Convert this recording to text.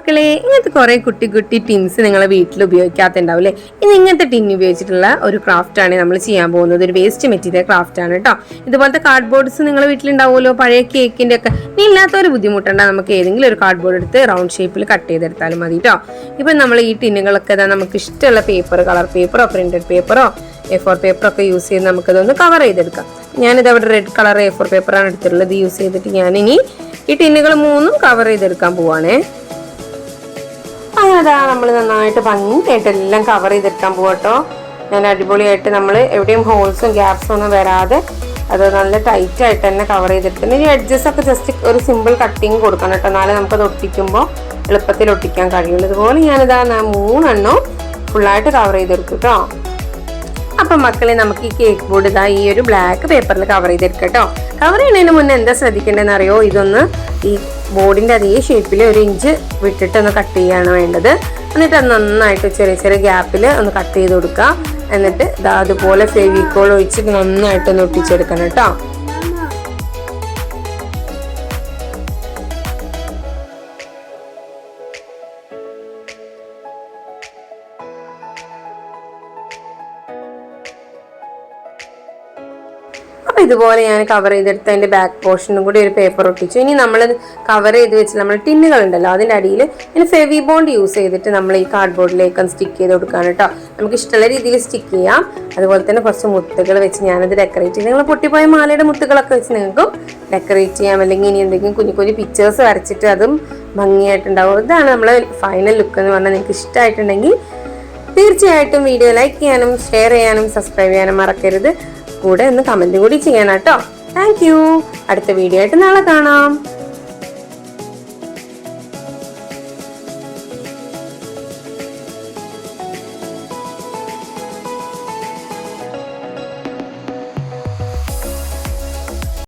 മക്കളെ ഇങ്ങനത്തെ കുറെ കുട്ടി കുട്ടി ടിൻസ് നിങ്ങളെ വീട്ടിൽ ഉപയോഗിക്കാത്തുണ്ടാവും അല്ലേ ഇനി ഇങ്ങനത്തെ ടിൻ ഉപയോഗിച്ചിട്ടുള്ള ഒരു ക്രാഫ്റ്റ് ആണ് നമ്മൾ ചെയ്യാൻ പോകുന്നത്. ഒരു വേസ്റ്റ് മെറ്റീരിയൽ ക്രാഫ്റ്റ് ആണ് കേട്ടോ ഇതുപോലത്തെ കാർഡ് ബോർഡ്സ് നിങ്ങളെ വീട്ടിലുണ്ടാവുമല്ലോ? പഴയ കേക്കിന്റെ ഒക്കെ. ഇനി ഇല്ലാത്ത ഒരു ബുദ്ധിമുട്ടുണ്ട നമുക്ക് ഏതെങ്കിലും ഒരു കാർഡ് ബോർഡ് എടുത്ത് റൗണ്ട് ഷേപ്പിൽ കട്ട് ചെയ്തെടുത്താലും മതി കേട്ടോ ഇപ്പം നമ്മൾ ഈ ടിന്നുകളൊക്കെ നമുക്ക് ഇഷ്ടമുള്ള പേപ്പർ കളർ പേപ്പറോ പ്രിന്റഡ് പേപ്പറോ എ ഫോർ പേപ്പറൊക്കെ യൂസ് ചെയ്ത് നമുക്കതൊന്ന് കവർ ചെയ്തെടുക്കാം. ഞാനിത് അവിടെ റെഡ് കളർ എ ഫോർ പേപ്പറാണ് എടുത്തിട്ടുള്ളത് യൂസ് ചെയ്തിട്ട് ഞാനിനി ഈ ടിന്നുകൾ മൂന്നും കവർ ചെയ്തെടുക്കാൻ പോവാണേ. അങ്ങനെ നമ്മൾ നന്നായിട്ട് ഭംഗിയായിട്ട് എല്ലാം കവർ ചെയ്തിട്ടാൻ പോകട്ടോ ഞാൻ അടിപൊളിയായിട്ട് നമ്മൾ എവിടെയും ഹോൾസും ഗ്യാപ്സും ഒന്നും വരാതെ അത് നല്ല ടൈറ്റ് ആയിട്ട് തന്നെ കവർ ചെയ്തിട്ടുണ്ട് ഇനി എഡ്ജസ് ഒക്കെ ജസ്റ്റ് ഒരു സിമ്പിൾ കട്ടിങ് കൊടുക്കണം കേട്ടോ എന്നാലേ നമുക്കത് ഒട്ടിക്കുമ്പോൾ എളുപ്പത്തിൽ ഒട്ടിക്കാൻ കഴിയുള്ളൂ. ഇതുപോലെ ഞാനിതാ മൂന്നെണ്ണം ഫുള്ളായിട്ട് കവർ ചെയ്തെടുക്കും കേട്ടോ അപ്പം മക്കളെ നമുക്ക് ഈ കേക്ക് ബോർഡ് ഇതാ ഈ ഒരു ബ്ലാക്ക് പേപ്പറിൽ കവർ ചെയ്തെടുക്കാം കേട്ടോ കവർ ചെയ്യുന്നതിന് മുന്നേ എന്താ ശ്രദ്ധിക്കേണ്ടതെന്ന് അറിയോ ഇതൊന്ന് ഈ ബോർഡിന്റെ അതേ ഷേപ്പിൽ ഒരു ഇഞ്ച് വിട്ടിട്ട് ഒന്ന് കട്ട് ചെയ്യാണ് വേണ്ടത്. എന്നിട്ട് അത് നന്നായിട്ട് ചെറിയ ചെറിയ ഗ്യാപ്പിൽ ഒന്ന് കട്ട് ചെയ്ത് കൊടുക്കുക. എന്നിട്ട് ഇതാ അതുപോലെ ഫെവിക്കോൾ ഒഴിച്ച് നന്നായിട്ട് ഒന്ന് ഒട്ടിച്ചെടുക്കണം കേട്ടോ. അപ്പൊ ഇതുപോലെ ഞാൻ കവർ ചെയ്തെടുത്ത് അതിന്റെ ബാക്ക് പോർഷനും കൂടി ഒരു പേപ്പർ ഒട്ടിച്ചു. ഇനി നമ്മൾ കവർ ചെയ്ത് വെച്ച് നമ്മൾ ടിന്നുകൾ ഉണ്ടല്ലോ അതിന്റെ അടിയിൽ ഇനി ഫെവി ബോണ്ട് യൂസ് ചെയ്തിട്ട് നമ്മൾ ഈ കാർഡ് കാർഡ്ബോർഡിലേക്ക് സ്റ്റിക്ക് ചെയ്ത് കൊടുക്കുകയാണ് കേട്ടോ നമുക്ക് ഇഷ്ടമുള്ള രീതിയിൽ സ്റ്റിക്ക് ചെയ്യാം. അതുപോലെ തന്നെ കുറച്ച് മുത്തുകൾ വെച്ച് ഞാനത് ഡെക്കറേറ്റ് ചെയ്ത് നിങ്ങൾ പൊട്ടിപ്പോയ മാലയുടെ മുത്തുകളൊക്കെ വെച്ച് നിങ്ങൾക്കും ഡെക്കറേറ്റ് ചെയ്യാം. അല്ലെങ്കിൽ ഇനി എന്തെങ്കിലും കുഞ്ഞു കുഞ്ഞു പിക്ചേഴ്സ് വരച്ചിട്ട് അതും ഭംഗിയായിട്ടുണ്ടാവും. ഇതാണ് നമ്മളെ ഫൈനൽ ലുക്ക് എന്ന് പറഞ്ഞാൽ നിങ്ങൾക്ക് ഇഷ്ടമായിട്ടുണ്ടെങ്കിൽ തീർച്ചയായിട്ടും വീഡിയോ ലൈക്ക് ചെയ്യാനും ഷെയർ ചെയ്യാനും സബ്സ്ക്രൈബ് ചെയ്യാനും മറക്കരുത്. കൂടെ ഒന്ന് കമന്റ് കൂടി ചെയ്യണം കേട്ടോ താങ്ക് യു അടുത്ത വീഡിയോ ആയിട്ട് നാളെ കാണാം.